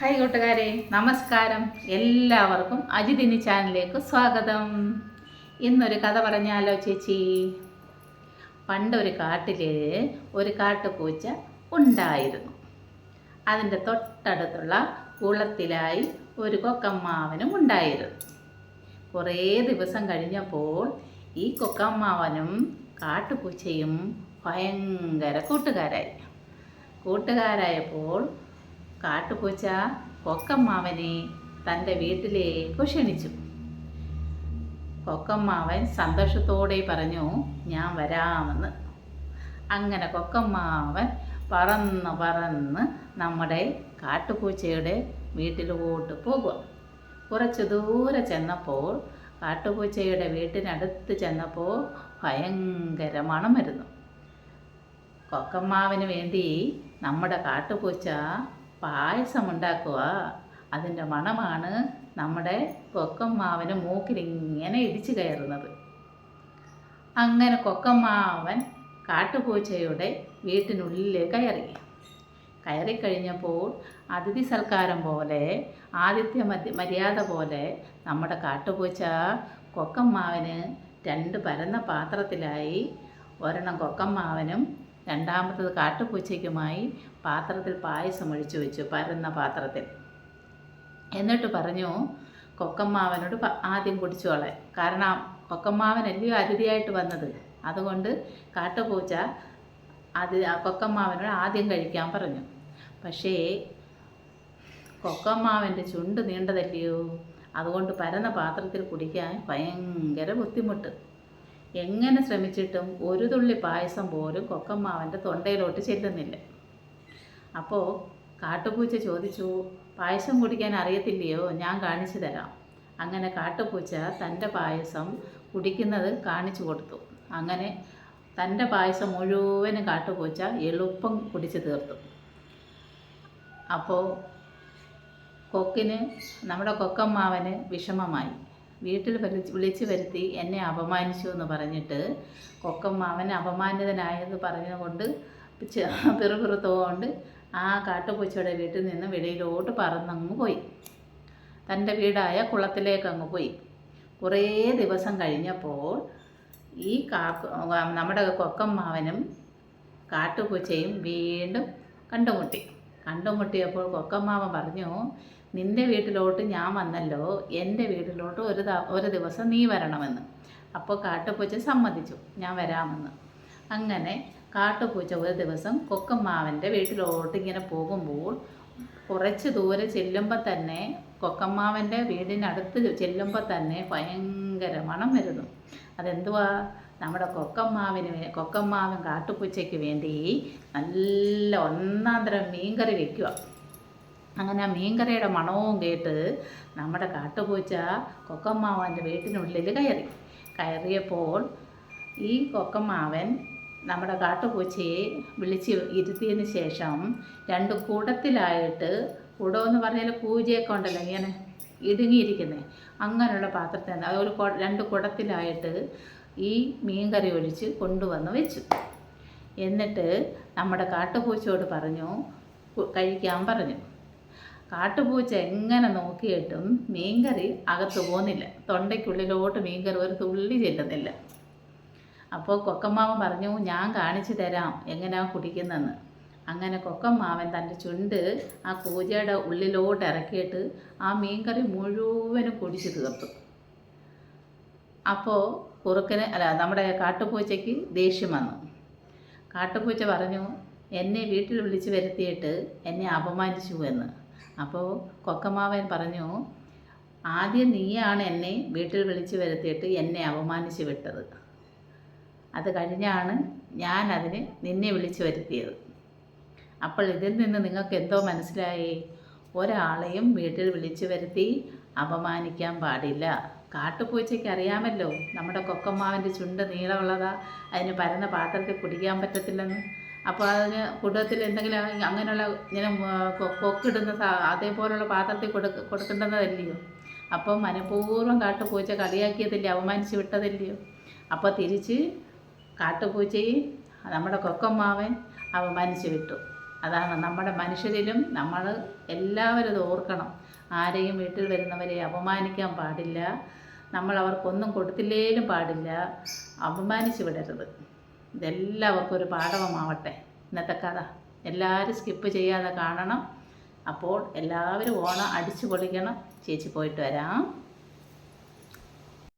Hi കൂട്ടുകാരെ നമസ്കാരം. എല്ലാവർക്കും അജിതിനി ചാനലിലേക്ക് സ്വാഗതം. ഇന്നൊരു കഥ പറഞ്ഞാലോ ചേച്ചി? പണ്ടൊരു കാട്ടിൽ ഒരു കാട്ടുപൂച്ച ഉണ്ടായിരുന്നു. അതിന്റെ തൊട്ടടുത്തുള്ള കുളത്തിലായി ഒരു കൊക്കമ്മാവനും ഉണ്ടായിരുന്നു. കുറേ ദിവസം കഴിഞ്ഞപ്പോൾ ഈ കൊക്കമ്മാവനും കാട്ടുപൂച്ചയും ഭയങ്കര കൂട്ടുകാരായി. കൂട്ടുകാരായപ്പോൾ കാട്ടുപൂച്ച കൊക്കമ്മാവനെ തന്റെ വീട്ടിലേക്ക് ക്ഷണിച്ചു. കൊക്കമ്മാവൻ സന്തോഷത്തോടെ പറഞ്ഞു ഞാൻ വരാമെന്ന്. അങ്ങനെ കൊക്കമ്മാവൻ പറന്ന് പറന്ന് നമ്മുടെ കാട്ടുപൂച്ചയുടെ വീട്ടിലോട്ട് പോകുക കുറച്ച് ദൂരെ ചെന്നപ്പോൾ കാട്ടുപൂച്ചയുടെ വീട്ടിനടുത്ത് ചെന്നപ്പോൾ ഭയങ്കര മണം വരുന്നു കൊക്കമ്മാവിന് വേണ്ടി നമ്മുടെ കാട്ടുപൂച്ച പായസം ഉണ്ടാക്കുക അതിന്റെ മണമാണ് നമ്മുടെ കൊക്കമ്മാവന് മൂക്കിലിങ്ങനെ ഇടിച്ചു കയറുന്നത്. അങ്ങനെ കൊക്കമ്മാവൻ കാട്ടുപൂച്ചയുടെ വീട്ടിനുള്ളിൽ കയറി. കയറിക്കഴിഞ്ഞപ്പോൾ അതിഥി സൽക്കാരം പോലെ ആദിത്യ മര്യാദ പോലെ നമ്മുടെ കാട്ടുപൂച്ച കൊക്കമ്മാവന് രണ്ട് പരന്ന പാത്രത്തിലായി ഒരെണ്ണം കൊക്കമ്മാവനും രണ്ടാമത്തത് കാട്ടുപൂച്ചയ്ക്കുമായി പാത്രത്തിൽ പായസം ഒഴിച്ചു വെച്ചു പരന്ന പാത്രത്തിൽ. എന്നിട്ട് പറഞ്ഞു കൊക്കമ്മാവനോട് ആദ്യം കുടിച്ചോളെ. കാരണം കൊക്കമ്മാവനല്ലയോ അതിഥിയായിട്ട് വന്നത്. അതുകൊണ്ട് കാട്ടുപൂച്ച അത് കൊക്കമ്മാവനോട് ആദ്യം കഴിക്കാൻ പറഞ്ഞു. പക്ഷേ കൊക്കമ്മാവന്റെ ചുണ്ട് നീണ്ടതല്ലയോ? അതുകൊണ്ട് പരന്ന പാത്രത്തിൽ കുടിക്കാൻ ഭയങ്കര ബുദ്ധിമുട്ട്. എങ്ങനെ ശ്രമിച്ചിട്ടും ഒരു തുള്ളി പായസം പോലും കൊക്കമ്മാവന്റെ തൊണ്ടയിലോട്ട് ചെല്ലുന്നില്ല. അപ്പോൾ കാട്ടുപൂച്ച ചോദിച്ചു പായസം കുടിക്കാൻ അറിയത്തില്ലയോ? ഞാൻ കാണിച്ചു തരാം. അങ്ങനെ കാട്ടുപൂച്ച തന്റെ പായസം കുടിക്കുന്നത് കാണിച്ചു കൊടുത്തു. അങ്ങനെ തന്റെ പായസം മുഴുവനും കാട്ടുപൂച്ച എളുപ്പം കുടിച്ചു തീർത്തു. അപ്പോൾ കൊക്കിന് നമ്മുടെ കൊക്കമ്മാവന് വിഷമമായി. വീട്ടിൽ വിളിച്ച് വിളിച്ചു വരുത്തി എന്നെ അപമാനിച്ചു എന്ന് പറഞ്ഞിട്ട് കൊക്കം അവൻ അപമാനിതനായെന്ന് പറഞ്ഞുകൊണ്ട് പിറുപിറുത്തുകൊണ്ട് ആ കാട്ടുപൂച്ചയുടെ വീട്ടിൽ നിന്ന് വെളിയിലോട്ട് പറന്നങ്ങ് പോയി. തന്റെ വീടായ കുളത്തിലേക്ക് അങ്ങ് പോയി. കുറേ ദിവസം കഴിഞ്ഞപ്പോൾ ഈ കാ നമ്മുടെ കൊക്കമ്മാവനും കാട്ടുപൂച്ചയും വീണ്ടും കണ്ടുമുട്ടി. കണ്ടുമുട്ടിയപ്പോൾ കൊക്കമ്മാവൻ പറഞ്ഞു നിന്റെ വീട്ടിലോട്ട് ഞാൻ വന്നല്ലോ എന്റെ വീട്ടിലോട്ട് ഒരു ഒരു ദിവസം നീ വരണമെന്ന്. അപ്പോൾ കാട്ടുപൂച്ച സമ്മതിച്ചു ഞാൻ വരാമെന്ന്. അങ്ങനെ കാട്ടുപൂച്ച ഒരു ദിവസം കൊക്കമ്മാവന്റെ വീട്ടിലോട്ട് ഇങ്ങനെ പോകുമ്പോൾ കുറച്ച് ദൂരെ ചെല്ലുമ്പോൾ തന്നെ കൊക്കമ്മാവന്റെ വീടിനടുത്ത് ചെല്ലുമ്പോൾ തന്നെ ഭയങ്കര മണം വരുന്നു. അതെന്തുവാ? നമ്മുടെ കൊക്കമ്മാവിന് കൊക്കമ്മാവൻ കാട്ടുപൂച്ചയ്ക്ക് വേണ്ടി നല്ല ഒന്നാന്തരം തരം മീൻകറി വെക്കുക അങ്ങനെ ആ മീൻകറിയുടെ മണവും കേട്ട് നമ്മുടെ കാട്ടുപൂച്ച കൊക്കമ്മാവന്റെ വീട്ടിനുള്ളിൽ കയറി. കയറിയപ്പോൾ ഈ കൊക്കമ്മാവൻ നമ്മുടെ കാട്ടുപൂച്ചയെ വിളിച്ച് ഇരുത്തിയതിന് ശേഷം രണ്ട് കൂടത്തിലായിട്ട് കൂടം എന്ന് പറഞ്ഞാൽ പൂജയൊക്കെ ഉണ്ടല്ലോ ഇങ്ങനെ ഇടുങ്ങിയിരിക്കുന്നത് അങ്ങനെയുള്ള പാത്രത്തിൽ ഒരു രണ്ട് കുടത്തിലായിട്ട് ഈ മീൻകറി ഒഴിച്ച് കൊണ്ടുവന്ന് വെച്ചു. എന്നിട്ട് നമ്മുടെ കാട്ടുപൂച്ചയോട് പറഞ്ഞു കഴിക്കാൻ പറഞ്ഞു. കാട്ടുപൂച്ച എങ്ങനെ നോക്കിയിട്ടും മീൻകറി അകത്ത് പോകുന്നില്ല. തൊണ്ടയ്ക്കുള്ളിലോട്ട് മീൻകറി ഒരു തുള്ളി ചെല്ലുന്നില്ല. അപ്പോൾ കൊക്കമ്മാവൻ പറഞ്ഞു ഞാൻ കാണിച്ചു തരാം എങ്ങനെയാ കുടിക്കുന്നതെന്ന്. അങ്ങനെ കൊക്കമ്മാവൻ തന്റെ ചുണ്ട് ആ പൂജയുടെ ഉള്ളിലോട്ട് ഇറക്കിയിട്ട് ആ മീൻകറി മുഴുവനും കുടിച്ചു തീർത്തു. അപ്പോൾ കുറുക്കന് അല്ല നമ്മുടെ കാട്ടുപൂച്ചയ്ക്ക് ദേഷ്യം വന്നു. കാട്ടുപൂച്ച പറഞ്ഞു എന്നെ വീട്ടിൽ വിളിച്ച് വരുത്തിയിട്ട് എന്നെ അപമാനിച്ചു എന്ന് അപ്പോൾ കൊക്കമാവൻ പറഞ്ഞു ആദ്യം നീയാണ് എന്നെ വീട്ടിൽ വിളിച്ചു വരുത്തിയിട്ട് എന്നെ അപമാനിച്ച് വിട്ടത്. അത് കഴിഞ്ഞാണ് ഞാൻ അതിന് നിന്നെ വിളിച്ചു വരുത്തിയത്. അപ്പോൾ ഇതിൽ നിന്ന് നിങ്ങൾക്ക് എന്തോ മനസ്സിലായി? ഒരാളെയും വീട്ടിൽ വിളിച്ചു വരുത്തി അപമാനിക്കാൻ പാടില്ല. കാട്ടുപൂച്ചയ്ക്ക് അറിയാമല്ലോ നമ്മുടെ കൊക്കമ്മാവിന്റെ ചുണ്ട് നീളമുള്ളതാ. അതിന് പരന്ന പാത്രത്തിൽ കുടിക്കാൻ പറ്റത്തില്ലെന്ന്. അപ്പോൾ അതിന് കുടത്തിൽ എന്തെങ്കിലും അങ്ങനെയുള്ള ഇങ്ങനെ കൊക്കിടുന്ന അതേപോലുള്ള പാത്രത്തിൽ കൊടുക്ക കൊടുക്കേണ്ടതല്ലയോ അപ്പോൾ മനഃപൂർവം കാട്ടുപൂച്ച കളിയാക്കിയതല്ലേ അവമാനിച്ച് വിട്ടതല്ലയോ? അപ്പോൾ തിരിച്ച് കാട്ടുപൂച്ചയും നമ്മുടെ കൊക്കമ്മാവൻ അവമാനിച്ച് വിട്ടു. അതാണ് നമ്മുടെ മനുഷ്യരിലും നമ്മൾ എല്ലാവരും ഇത് ഓർക്കണം. ആരെയും വീട്ടിൽ വരുന്നവരെ അപമാനിക്കാൻ പാടില്ല. നമ്മൾ അവർക്കൊന്നും കൊടുത്തില്ലേലും പാടില്ല. അപമാനിച്ച് വിടരുത്. ഇതെല്ലാവർക്കും ഒരു പാഠമാവട്ടെ ഇന്നത്തെ കഥ. എല്ലാവരും സ്കിപ്പ് ചെയ്യാതെ കാണണം. അപ്പോൾ എല്ലാവരും ഓണം അടിച്ചു പൊളിക്കണം ചേച്ചി പോയിട്ട് വരാം.